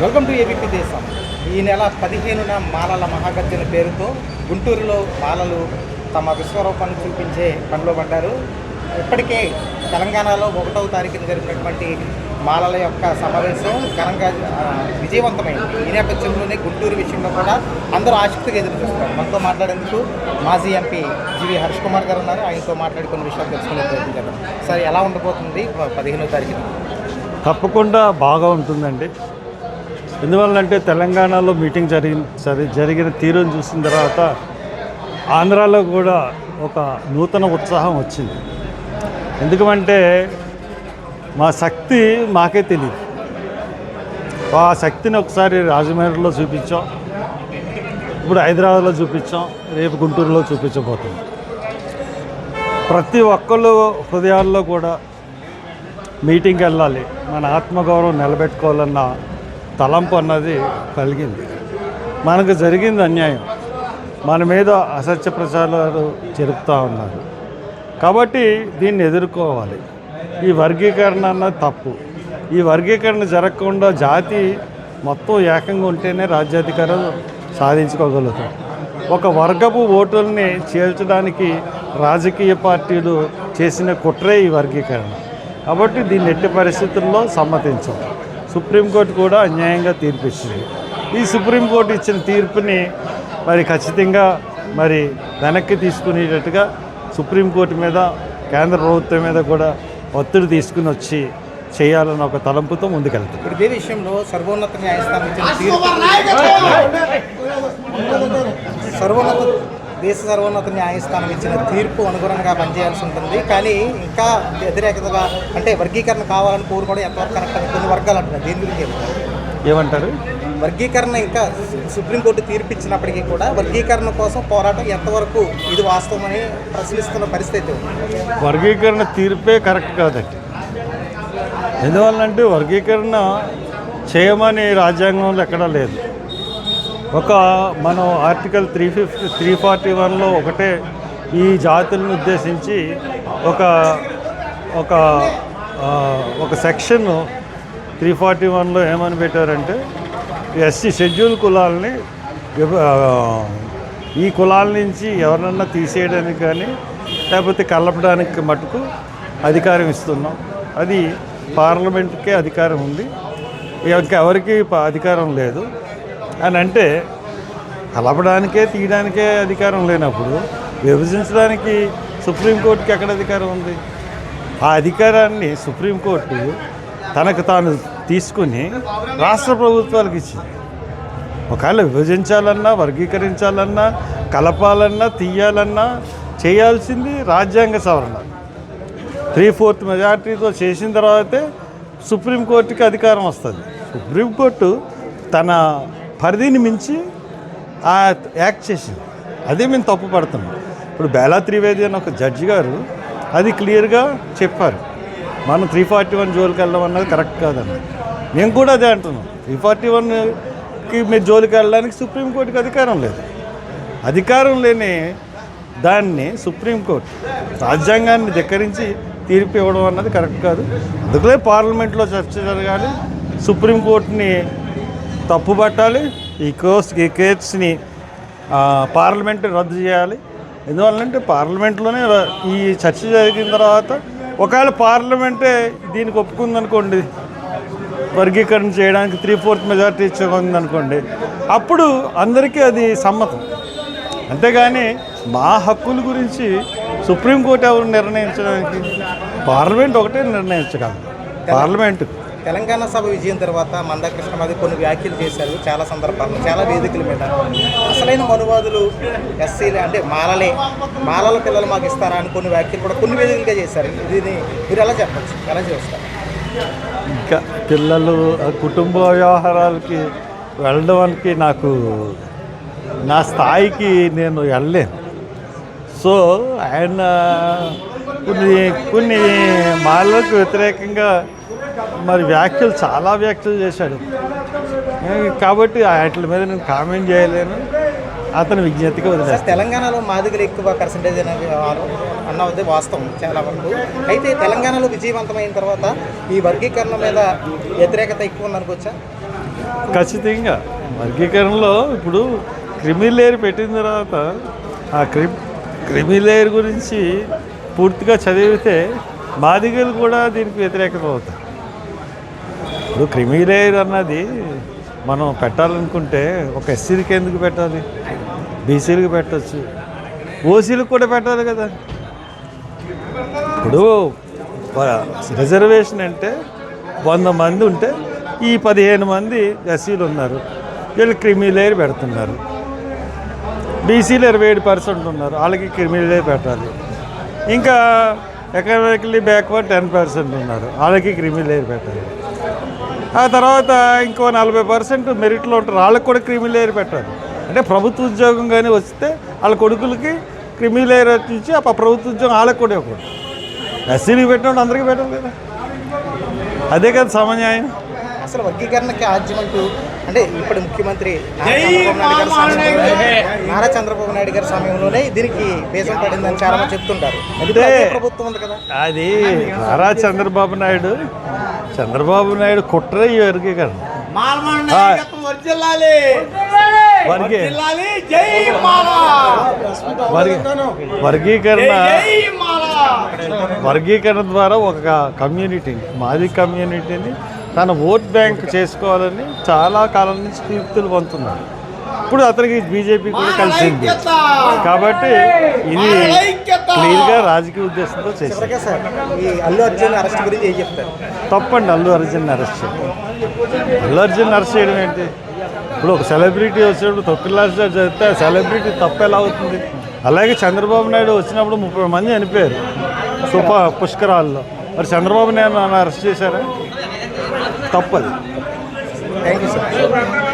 Welcome to ABP దేశం. ఈ నెల పదిహేనున మాలల మహాగర్జన పేరుతో గుంటూరులో మాలలు తమ విశ్వరూపాన్ని చూపించే పనిలో పడ్డారు. ఇప్పటికే తెలంగాణలో ఒకటవ తారీఖున జరిగినటువంటి మాలల యొక్క సమావేశం ఘనంగా విజయవంతమైంది. ఈ నేపథ్యంలోనే గుంటూరు విషయంలో కూడా అందరూ ఆసక్తిగా ఎదురు చూస్తున్నారు. మనతో మాట్లాడేందుకు మాజీ ఎంపీ జీవి హర్ష్ కుమార్ గారు ఉన్నారు. ఆయనతో మాట్లాడి కొన్ని విషయాలు తెలుసుకునే ప్రయత్నం చేద్దాం. ఎలా ఉండబోతుంది పదిహేనో తారీఖున? తప్పకుండా బాగా ఉంటుందండి. ఎందువల్లంటే తెలంగాణలో మీటింగ్ జరిగిన జరిగిన తీరును చూసిన తర్వాత ఆంధ్రాలో కూడా ఒక నూతన ఉత్సాహం వచ్చింది. ఎందుకంటే మా శక్తి మాకే తెలియదు ఆ శక్తిని ఒకసారి రాజమండ్రిలో చూపించాం. ఇప్పుడు హైదరాబాద్లో చూపించాం. రేపు గుంటూరులో చూపించబోతుంది ప్రతి ఒక్కళ్ళు హృదయాల్లో కూడా మీటింగ్కి వెళ్ళాలి. మన ఆత్మగౌరవం నిలబెట్టుకోవాలన్న తలంపు అన్నది కలిగింది మనకు జరిగింది అన్యాయం. మన మీద అసత్య ప్రచారాలు జరుపుతూ ఉన్నారు. కాబట్టి దీన్ని ఎదుర్కోవాలి. ఈ వర్గీకరణ అన్నది తప్పు. ఈ వర్గీకరణ జరగకుండా జాతి మొత్తం ఏకంగా ఉంటేనే రాజ్యాధికారం సాధించుకోగలుగుతాం. ఒక వర్గపు ఓటుల్ని చేల్చడానికి రాజకీయ పార్టీలు చేసిన కుట్రే ఈ వర్గీకరణ. కాబట్టి దీన్ని ఎట్టి పరిస్థితుల్లో సమ్మతించాం. సుప్రీంకోర్టు కూడా అన్యాయంగా తీర్పు ఇచ్చింది ఈ సుప్రీంకోర్టు ఇచ్చిన తీర్పుని మరి ఖచ్చితంగా మరి వెనక్కి తీసుకునేటట్టుగా సుప్రీంకోర్టు మీద కేంద్ర ప్రభుత్వం మీద కూడా ఒత్తిడి తీసుకుని వచ్చి చేయాలన్న ఒక తలంపుతో ముందుకెళ్తాం ఇప్పుడు ఇదే విషయంలో సర్వోన్నత న్యాయస్థానం ఇచ్చిన తీర్పు సర్వోన్నత దేశ సర్వోన్నత న్యాయస్థానం ఇచ్చిన తీర్పు అనుగుణంగా పనిచేయాల్సి ఉంటుంది. కానీ ఇంకా వ్యతిరేకతగా అంటే వర్గీకరణ కావాలని కోరుకోవడం ఎంతవరకు కరెక్ట్ అని కొన్ని వర్గాలు అంటున్నారు దీని గురించి ఏమంటారు? వర్గీకరణ ఇంకా సుప్రీంకోర్టు తీర్పు ఇచ్చినప్పటికీ కూడా వర్గీకరణ కోసం పోరాటం ఎంతవరకు ఇది వాస్తవమని ప్రశ్నిస్తున్న పరిస్థితి. వర్గీకరణ తీర్పే కరెక్ట్ కాదండి. ఎందువల్లంటే వర్గీకరణ చేయమని రాజ్యాంగంలో ఎక్కడా లేదు. ఒక మనం article three fifty three forty వన్లో ఒకటే ఈ జాతులను ఉద్దేశించి ఒక ఒక ఒక సెక్షన్ త్రీ ఫార్టీ వన్లో ఏమని పెట్టారంటే ఎస్సీ షెడ్యూల్ కులాలని ఈ కులాల నుంచి ఎవరన్నా తీసేయడానికి కానీ లేకపోతే కలపడానికి మటుకు అధికారం ఇస్తున్నాం. అది పార్లమెంట్కే అధికారం ఉంది. ఇంకెవరికి ప- అధికారం లేదు. అని అంటే కలపడానికే తీయడానికే అధికారం లేనప్పుడు విభజించడానికి సుప్రీంకోర్టుకి ఎక్కడ అధికారం ఉంది? ఆ అధికారాన్ని సుప్రీంకోర్టు తనకు తాను తీసుకుని రాష్ట్ర ప్రభుత్వాలకు ఇచ్చింది. ఒకవేళ విభజించాలన్నా వర్గీకరించాలన్నా కలపాలన్నా తీయాలన్నా చేయాల్సింది రాజ్యాంగ సవరణ. త్రీ ఫోర్త్ మెజార్టీతో చేసిన తర్వాతే సుప్రీంకోర్టుకి అధికారం వస్తుంది. సుప్రీంకోర్టు తన పరిధిని మించి ఆ యాక్ట్ చేసింది. అదే మేము తప్పు పడుతున్నాం. ఇప్పుడు బేలా త్రివేది అని ఒక జడ్జి గారు అది క్లియర్గా చెప్పారు. మనం త్రీ ఫార్టీ వన్ జోలికి వెళ్ళడం అన్నది కరెక్ట్ కాదన్నది మేము కూడా అదే అంటున్నాం. త్రీ ఫార్టీ వన్కి మీరు జోలికి వెళ్ళడానికి సుప్రీంకోర్టుకి అధికారం లేదు. అధికారం లేని దాన్ని సుప్రీంకోర్టు రాజ్యాంగాన్ని ధిక్కరించి తీర్పు ఇవ్వడం అన్నది కరెక్ట్ కాదు. అందుకనే పార్లమెంట్లో చర్చ జరగాలి. సుప్రీంకోర్టుని తప్పుపట్టాలి ఈ కోర్స్ ఈ కేసుని పార్లమెంట్ రద్దు చేయాలి. ఎందువల్లంటే పార్లమెంట్లోనే ఈ చర్చ జరిగిన తర్వాత ఒకవేళ పార్లమెంటే దీనికి ఒప్పుకుందనుకోండి వర్గీకరణ చేయడానికి త్రీ ఫోర్త్ మెజార్టీ ఇచ్చుకుందనుకోండి అప్పుడు అందరికీ అది సమ్మతం. అంతేగాని మా హక్కుల గురించి సుప్రీంకోర్టు ఎవరు నిర్ణయించడానికి? పార్లమెంట్ ఒకటే నిర్ణయించగలదు. పార్లమెంట్. తెలంగాణ సభ విజయం తర్వాత మందకృష్ణమాది కొన్ని వ్యాఖ్యలు చేశారు చాలా సందర్భాల్లో చాలా వేదికల మీద. అసలైన మనువాదులు ఎస్సీలే అంటే మాలలే. మాలల పిల్లలు మాకు ఇస్తారా అని కొన్ని వ్యాఖ్యలు కూడా కొన్ని వేదికలుగా చేశారు. దీన్ని మీరు ఎలా చెప్పచ్చు? ఎలా చేస్తారు? ఇంకా పిల్లలు కుటుంబ వ్యవహారాలకి వెళ్ళడానికి నాకు నా స్థాయికి నేను వెళ్ళలేను. సో ఆయన కొన్ని కొన్ని మాలకు వ్యతిరేకంగా మరి వ్యాఖ్యలు చాలా వ్యాఖ్యలు చేశాడు. కాబట్టి వాటి మీద నేను కామెంట్ చేయలేను. అతని విజ్ఞతకి సార్ వదిలేస్తాను తెలంగాణలో మాదిగలు ఎక్కువ పర్సంటేజ్ అన్నది వాస్తవం చాలా వరకు. అయితే తెలంగాణలో విజయవంతమైన తర్వాత ఈ వర్గీకరణ మీద వ్యతిరేకత ఎక్కువ ఉందనుకోవచ్చా ఖచ్చితంగా. వర్గీకరణలో ఇప్పుడు క్రిమి లేయర్ పెట్టిన తర్వాత ఆ క్రి క్రిమి లేయర్ గురించి పూర్తిగా చదివితే మాదిగలు కూడా దీనికి వ్యతిరేకత అవుతారు ఇప్పుడు క్రిమిలేయర్ అన్నది మనం పెట్టాలనుకుంటే ఒక ఎస్సీలకి ఎందుకు పెట్టాలి? బీసీలకు పెట్టచ్చు. ఓసీలకు కూడా పెట్టాలి కదా. ఇప్పుడు రిజర్వేషన్ అంటే వంద మంది ఉంటే ఈ పదిహేను మంది ఎస్సీలు ఉన్నారు. వీళ్ళు క్రిమిలేయర్ పెడుతున్నారు. బీసీలు ఇరవై ఏడు పర్సెంట్ ఉన్నారు. వాళ్ళకి క్రిమి పెట్టాలి. ఇంకా ఎకనామికలీ బ్యాక్వర్డ్ టెన్ పర్సెంట్ ఉన్నారు. వాళ్ళకి క్రిమి పెట్టాలి. ఆ తర్వాత ఇంకో నలభై పర్సెంట్ మెరిట్లో ఉంటారు వాళ్ళకి కూడా క్రిమి లేయర్ పెట్టాలి. అంటే ప్రభుత్వ ఉద్యోగం కానీ వస్తే వాళ్ళ కొడుకులకి క్రిమి లేయర్ ఇచ్చి ఆ ప్రభుత్వ ఉద్యోగం వాళ్ళకి కూడా ఇవ్వకూడదు. ఎస్సీలకు పెట్టినప్పుడు అందరికీ పెట్టాలి కదా. అదే కదా సమన్యాయం. అసలు వర్గీకరణకి ఆద్యం అంటూ ఇప్పుడు ముఖ్యమంత్రి నారా చంద్రబాబు నాయుడు గారి సమయంలోనే- నారా చంద్రబాబు నాయుడు గారి సమయంలోనే దీనికి బేసం పడిందని చాలా మంది చెప్తుంటారు. ప్రభుత్వం ఉంది కదా. అది నారా చంద్రబాబు నాయుడు చంద్రబాబు నాయుడు కుట్ర వర్గీ వర్గీ- వర్గీకరణ వర్గీకరణ ద్వారా ఒక కమ్యూనిటీని మాది కమ్యూనిటీని తన ఓట్ బ్యాంక్ చేసుకోవాలని చాలా కాలం నుంచి తీర్పులు పొందుతున్నారు ఇప్పుడు అతనికి బీజేపీ కూడా కలిసింది. కాబట్టి ఇది క్లియర్గా రాజకీయ ఉద్దేశంతో ఈ అల్లు అర్జున్ అరెస్ట్ గురించి ఏం చెప్తారు? తప్పండి అల్లు అర్జున్ అరెస్ట్ చేయడం. అల్లు అర్జున్ అరెస్ట్ చేయడం ఏంటి? ఇప్పుడు ఒక సెలబ్రిటీ వచ్చినప్పుడు తొక్కిలాట జరిగితే సెలబ్రిటీ తప్పు ఎలా అవుతుంది? అలాగే చంద్రబాబు నాయుడు వచ్చినప్పుడు ముప్పై మంది చనిపోయారు. సుప పుష్కరాల్లో. మరి చంద్రబాబు నాయుడు అరెస్ట్ చేశారా? topple. é isso. sir.